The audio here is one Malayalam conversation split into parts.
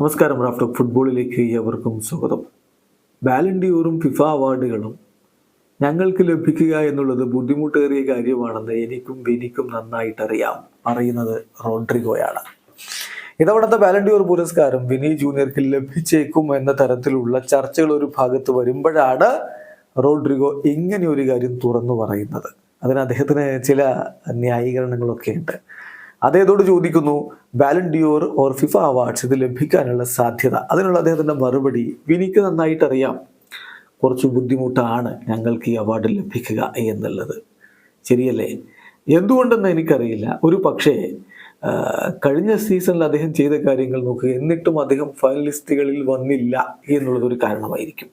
നമസ്കാരം. റാഫ്റ്റോ ഫുട്ബോളിലേക്ക് ഏവർക്കും സ്വാഗതം. ബാലൻഡിയോറും ഫിഫ അവാർഡുകളും ഞങ്ങൾക്ക് ലഭിക്കുക എന്നുള്ളത് ബുദ്ധിമുട്ടേറിയ കാര്യമാണെന്ന് എനിക്കും വിനിക്കും നന്നായിട്ടറിയാം. പറയുന്നത് റോഡ്രിഗോയാണ്. ഇതവണത്തെ ബാലൻഡിയോർ പുരസ്കാരം വിനി ജൂനിയർക്ക് ലഭിച്ചേക്കും എന്ന തരത്തിലുള്ള ചർച്ചകൾ ഒരു ഭാഗത്ത് വരുമ്പോഴാണ് റോഡ്രിഗോ ഇങ്ങനെ ഒരു കാര്യം തുറന്നു പറയുന്നത്. അതിന് അദ്ദേഹത്തിന് ചില ന്യായീകരണങ്ങളൊക്കെ ഉണ്ട്. അദ്ദേഹത്തോട് ചോദിക്കുന്നു ബാലൻഡിയോർ ഓർ ഫിഫ അവാർഡ്സ് ഇത് ലഭിക്കാനുള്ള സാധ്യത? അതിനുള്ള അദ്ദേഹത്തിന്റെ മറുപടി വിനിക്ക് നന്നായിട്ടറിയാം. കുറച്ച് ബുദ്ധിമുട്ടാണ് ഞങ്ങൾക്ക് ഈ അവാർഡ് ലഭിക്കുക എന്നുള്ളത്. ശരിയല്ലേ? എന്തുകൊണ്ടെന്ന് എനിക്കറിയില്ല. ഒരു പക്ഷേ കഴിഞ്ഞ സീസണിൽ അദ്ദേഹം ചെയ്ത കാര്യങ്ങൾ നോക്കുക എന്നിട്ടും അദ്ദേഹം ഫൈനലിസ്റ്റുകളിൽ വന്നില്ല എന്നുള്ളതൊരു കാരണമായിരിക്കും.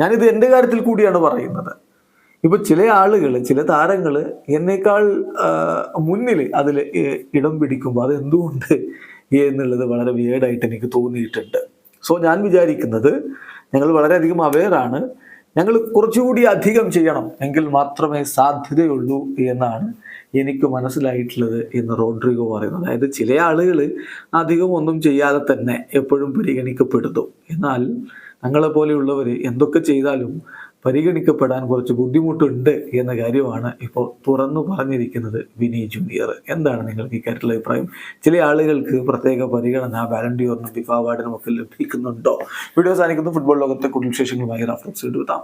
ഞാനിത് എന്റെ കാര്യത്തിൽ കൂടിയാണ് പറയുന്നത്. ഇപ്പൊ ചില ആളുകൾ ചില താരങ്ങൾ എന്നേക്കാൾ മുന്നിൽ അതിൽ ഇടം പിടിക്കുമ്പോൾ അത് എന്തുകൊണ്ട് എന്നുള്ളത് വളരെ വിയേഡായിട്ട് എനിക്ക് തോന്നിയിട്ടുണ്ട്. സോ ഞാൻ വിചാരിക്കുന്നത് ഞങ്ങൾ വളരെയധികം അവെയറാണ് ഞങ്ങൾ കുറച്ചുകൂടി അധികം ചെയ്യണം എങ്കിൽ മാത്രമേ സാധ്യതയുള്ളൂ എന്നാണ് എനിക്ക് മനസ്സിലായിട്ടുള്ളത് എന്ന് റോഡ്രിഗോ പറയുന്നത്. അതായത് ചില ആളുകൾ അധികം ഒന്നും ചെയ്യാതെ തന്നെ എപ്പോഴും പരിഗണിക്കപ്പെടുന്നു. എന്നാൽ ഞങ്ങളെ പോലെയുള്ളവർ എന്തൊക്കെ ചെയ്താലും പരിഗണിക്കപ്പെടാൻ കുറച്ച് ബുദ്ധിമുട്ടുണ്ട് എന്ന കാര്യമാണ് ഇപ്പോൾ തുറന്നു പറഞ്ഞിരിക്കുന്നത് വിനി ജൂനിയർ. എന്താണ് നിങ്ങൾക്ക് ഇക്കാര്യത്തിലുള്ള അഭിപ്രായം? ചില ആളുകൾക്ക് പ്രത്യേക പരിഗണന വാലണ്ടിയോറിനും ഫിഫ അവാർഡിനും ഒക്കെ ലഭിക്കുന്നുണ്ടോ? വീഡിയോ സാധിക്കുന്നു ഫുട്ബോൾ ലോകത്തെ കൂടുതൽ വിശേഷങ്ങളുമായി റഫറൻസ് എടുത്താം